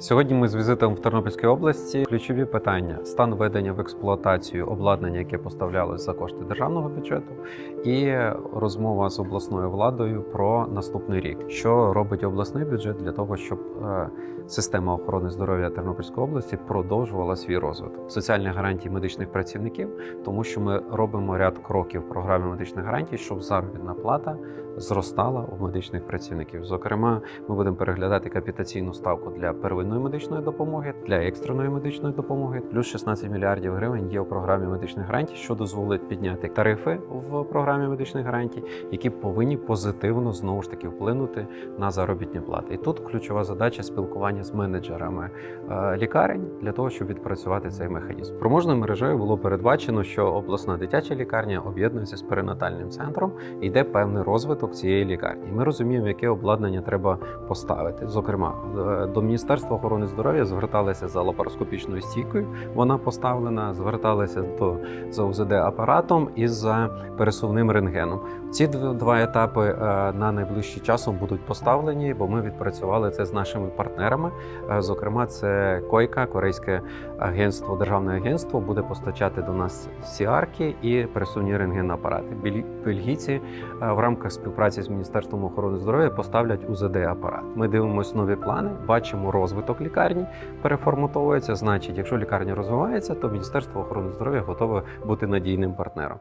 Сьогодні ми з візитом в Тернопільській області. Ключові питання: стан введення в експлуатацію обладнання, яке поставлялось за кошти державного бюджету, і розмова з обласною владою про наступний рік, що робить обласний бюджет для того, щоб е, система охорони здоров'я Тернопільської області продовжувала свій розвиток. Соціальні гарантії медичних працівників, тому що ми робимо ряд кроків в програмі медичних гарантій, щоб заробітна плата зростала у медичних працівників. Зокрема, ми будемо переглядати капітаційну ставку для первинної медичної допомоги, для екстреної медичної допомоги. Плюс 16 мільярдів гривень є у програмі медичних гарантій, що дозволить підняти тарифи в програмі медичних гарантій, які повинні позитивно знову ж таки вплинути на заробітні плати. І тут ключова задача спілкування з менеджерами е, лікарень для того, щоб відпрацювати цей механізм. Проможною мережею було передбачено, що обласна дитяча лікарня об'єднується з перинатальним центром і йде певний розвиток цієї лікарні. Ми розуміємо, яке обладнання треба поставити. Зокрема, е, до Міністерства охорони здоров'я зверталися за лапароскопічною стійкою. Вона поставлена, зверталися до за УЗД апаратом і за пересувним рентгеном. Ці два етапи е, на найближчий часом будуть поставлені, бо ми відпрацювали це з нашими партнерами. Е, Зокрема, це Койка, корейське агентство, державне агентство, буде постачати до нас сіарки і пересувні рентген-апарати. Бельгійці е, в рамках співпраці з Міністерством охорони здоров'я поставлять УЗД апарат. Ми дивимося нові плани, бачимо розвиток лікарні, переформатовується. Значить, якщо лікарня розвивається, то Міністерство охорони здоров'я готове бути надійним партнером.